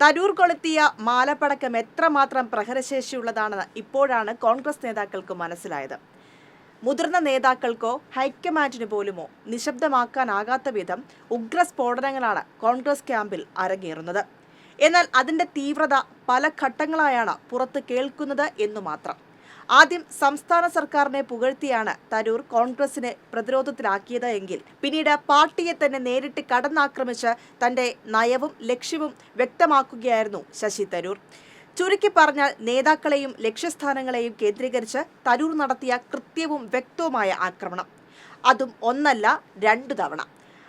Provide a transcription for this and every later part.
തരൂർ കൊളുത്തിയ മാലപ്പടക്കം എത്രമാത്രം പ്രഹരശേഷിയുള്ളതാണെന്ന് ഇപ്പോഴാണ് കോൺഗ്രസ് നേതാക്കൾക്ക് മനസ്സിലായത്. മുതിർന്ന നേതാക്കൾക്കോ ഹൈക്കമാൻഡിന് പോലുമോ നിശബ്ദമാക്കാനാകാത്ത വിധം ഉഗ്ര സ്ഫോടനങ്ങളാണ് കോൺഗ്രസ് ക്യാമ്പിൽ അരങ്ങേറുന്നത്. എന്നാൽ അതിന്റെ തീവ്രത പല ഘട്ടങ്ങളായാണ് പുറത്ത് കേൾക്കുന്നത് എന്നു മാത്രം. ആദ്യം സംസ്ഥാന സർക്കാരിനെ പുകഴ്ത്തിയാണ് തരൂർ കോൺഗ്രസിനെ പ്രതിരോധത്തിലാക്കിയത് എങ്കിൽ. പിന്നീട് പാർട്ടിയെ തന്നെ നേരിട്ട് കടന്നാക്രമിച്ച് തന്റെ നയവും ലക്ഷ്യവും വ്യക്തമാക്കുകയായിരുന്നു ശശി തരൂർ. ചുരുക്കി പറഞ്ഞാൽ നേതാക്കളെയും ലക്ഷ്യസ്ഥാനങ്ങളെയും കേന്ദ്രീകരിച്ച് തരൂർ നടത്തിയ കൃത്യവും വ്യക്തവുമായ ആക്രമണം. അതും ഒന്നല്ല രണ്ടു തവണ.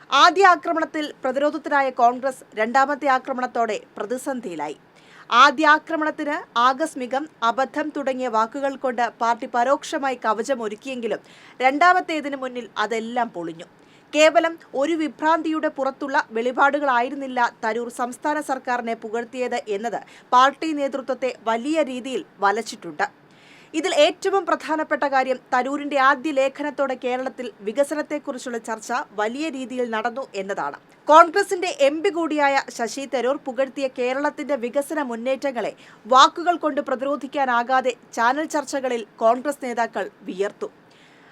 ആദ്യ ആക്രമണത്തിൽ പ്രതിരോധത്തിലായ കോൺഗ്രസ് രണ്ടാമത്തെ ആക്രമണത്തോടെ പ്രതിസന്ധിയിലായി. ആദ്യ ആക്രമണത്തിന് ആകസ്മികം അബദ്ധം തുടങ്ങിയ വാക്കുകൾ കൊണ്ട് പാർട്ടി പരോക്ഷമായി കവചമൊരുക്കിയെങ്കിലും രണ്ടാമത്തേതിന് മുന്നിൽ അതെല്ലാം പൊളിഞ്ഞു. കേവലം ഒരു വിഭ്രാന്തിയുടെ പുറത്തുള്ള വെളിപാടുകളായിരുന്നില്ല തരൂർ സംസ്ഥാന സർക്കാരിനെ പുകഴ്ത്തിയത് എന്നത് പാർട്ടി നേതൃത്വത്തെ വലിയ രീതിയിൽ വലച്ചിട്ടുണ്ട്. ഇതിൽ ഏറ്റവും പ്രധാനപ്പെട്ട കാര്യം തരൂരിന്റെ ആദ്യ ലേഖനത്തോടെ കേരളത്തിൽ വികസനത്തെക്കുറിച്ചുള്ള ചർച്ച വലിയ രീതിയിൽ നടന്നു എന്നതാണ്. കോൺഗ്രസിന്റെ എം പി കൂടിയായ ശശി തരൂർ പുകഴ്ത്തിയ കേരളത്തിന്റെ വികസന മുന്നേറ്റങ്ങളെ വാക്കുകൾ കൊണ്ട് പ്രതിരോധിക്കാനാകാതെ ചാനൽ ചർച്ചകളിൽ കോൺഗ്രസ് നേതാക്കൾ വിയർത്തു.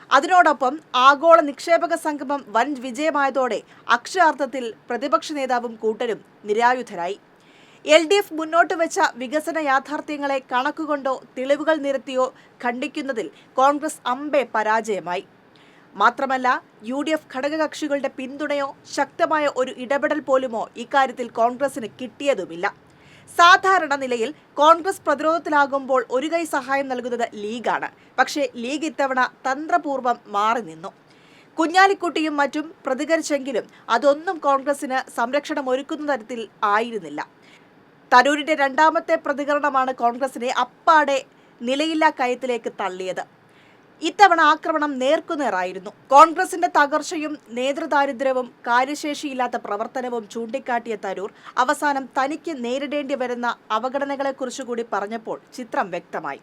അതിനോടൊപ്പം ആഗോള നിക്ഷേപക സംഗമം വൻ വിജയമായതോടെ അക്ഷരാർത്ഥത്തിൽ പ്രതിപക്ഷ നേതാവും കൂട്ടരും നിരായുധരായി. എൽ ഡി എഫ് മുന്നോട്ട് വെച്ച വികസന യാഥാർത്ഥ്യങ്ങളെ കണക്കുകൊണ്ടോ തെളിവുകൾ നിരത്തിയോ ഖണ്ഡിക്കുന്നതിൽ കോൺഗ്രസ് അമ്പെ പരാജയമായി. മാത്രമല്ല യു ഡി എഫ് ഘടകകക്ഷികളുടെ പിന്തുണയോ ശക്തമായ ഒരു ഇടപെടൽ പോലുമോ ഇക്കാര്യത്തിൽ കോൺഗ്രസിന് കിട്ടിയതുമില്ല. സാധാരണ നിലയിൽ കോൺഗ്രസ് പ്രതിരോധത്തിലാകുമ്പോൾ ഒരു കൈ സഹായം നൽകുന്നത് ലീഗാണ്. പക്ഷേ ലീഗ് ഇത്തവണ തന്ത്രപൂർവം മാറി നിന്നു. കുഞ്ഞാലിക്കുട്ടിയും മറ്റും പ്രതികരിച്ചെങ്കിലും അതൊന്നും കോൺഗ്രസിന് സംരക്ഷണം ഒരുക്കുന്ന തരത്തിൽ ആയിരുന്നില്ല. തരൂരിന്റെ രണ്ടാമത്തെ പ്രതികരണമാണ് കോൺഗ്രസിനെ അപ്പാടെ നിലയില്ലാ കയത്തിലേക്ക് തള്ളിയത്. ഇത്തവണ ആക്രമണം നേർക്കുനേറായിരുന്നു. കോൺഗ്രസിന്റെ തകർച്ചയും നേതൃദാരിദ്ര്യവും കാര്യശേഷിയില്ലാത്ത പ്രവർത്തനവും ചൂണ്ടിക്കാട്ടിയ തരൂർ അവസാനം തനിക്ക് നേരിടേണ്ടി വരുന്ന അവഗണനകളെക്കുറിച്ചുകൂടി പറഞ്ഞപ്പോൾ ചിത്രം വ്യക്തമായി.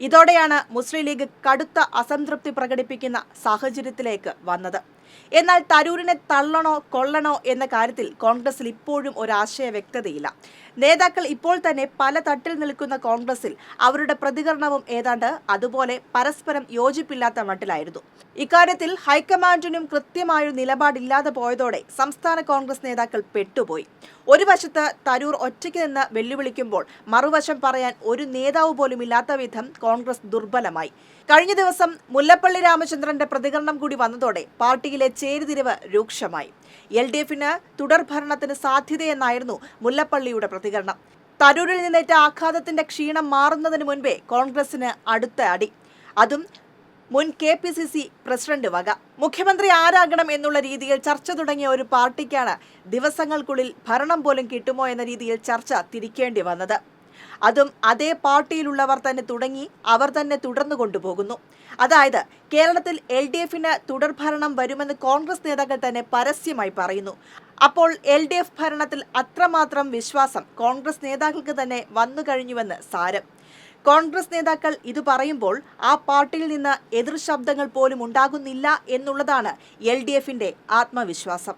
ഇതോടെയാണ് മുസ്ലിം ലീഗ് കടുത്ത അസംതൃപ്തി പ്രകടിപ്പിക്കുന്ന സാഹചര്യത്തിലേക്ക് വന്നത്. എന്നാൽ തരൂരിനെ തള്ളണോ കൊള്ളണോ എന്ന കാര്യത്തിൽ കോൺഗ്രസിൽ ഇപ്പോഴും ഒരാശയ വ്യക്തതയില്ല നേതാക്കൾ ഇപ്പോൾ തന്നെ പല തട്ടിൽ നിൽക്കുന്ന കോൺഗ്രസിൽ അവരുടെ പ്രതികരണവും ഏതാണ്ട് അതുപോലെ പരസ്പരം യോജിപ്പില്ലാത്ത മട്ടിലായിരുന്നു. ഇക്കാര്യത്തിൽ ഹൈക്കമാൻഡിനും കൃത്യമായൊരു നിലപാടില്ലാതെ പോയതോടെ സംസ്ഥാന കോൺഗ്രസ് നേതാക്കൾ പെട്ടുപോയി. ഒരു വശത്ത് തരൂർ ഒറ്റയ്ക്ക് നിന്ന് വെല്ലുവിളിക്കുമ്പോൾ മറുവശം പറയാൻ ഒരു നേതാവ് പോലും ഇല്ലാത്ത വിധം കോൺഗ്രസ് ദുർബലമായി. കഴിഞ്ഞ ദിവസം മുല്ലപ്പള്ളി രാമചന്ദ്രന്റെ പ്രതികരണം കൂടി വന്നതോടെ പാർട്ടിയിലെ ചേരിതിരിവ് രൂക്ഷമായി. എൽ ഡി എഫിന് തുടർഭരണത്തിന് സാധ്യതയെന്നായിരുന്നു മുല്ലപ്പള്ളിയുടെ പ്രതികരണം. തരൂരിൽ നിന്നേറ്റ ആഘാതത്തിന്റെ ക്ഷീണം മാറുന്നതിന് മുൻപേ കോൺഗ്രസിന് അടുത്ത അടി. അതും മുൻ K P C C president വക. മുഖ്യമന്ത്രി ആരാകണം എന്നുള്ള രീതിയിൽ ചർച്ച തുടങ്ങിയ ഒരു പാർട്ടിക്കാണ് ദിവസങ്ങൾക്കുള്ളിൽ ഭരണം പോലും കിട്ടുമോ എന്ന രീതിയിൽ ചർച്ച തിരിക്കേണ്ടി വന്നത്. അതും അതേ പാർട്ടിയിലുള്ളവർ തന്നെ തുടങ്ങി അവർ തന്നെ തുടർന്നു കൊണ്ടുപോകുന്നു. അതായത് കേരളത്തിൽ എൽ ഡി എഫിന് തുടർഭരണം വരുമെന്ന് കോൺഗ്രസ് നേതാക്കൾ തന്നെ പരസ്യമായി പറയുന്നു. അപ്പോൾ എൽ ഡി എഫ് ഭരണത്തിൽ അത്രമാത്രം വിശ്വാസം കോൺഗ്രസ് നേതാക്കൾക്ക് തന്നെ വന്നു കഴിഞ്ഞുവെന്ന് സാരം. കോൺഗ്രസ് നേതാക്കൾ ഇത് പറയുമ്പോൾ ആ പാർട്ടിയിൽ നിന്ന് എതിർ ശബ്ദങ്ങൾ പോലും ഉണ്ടാകുന്നില്ല എന്നുള്ളതാണ് എൽ ഡി എഫിന്റെ ആത്മവിശ്വാസം.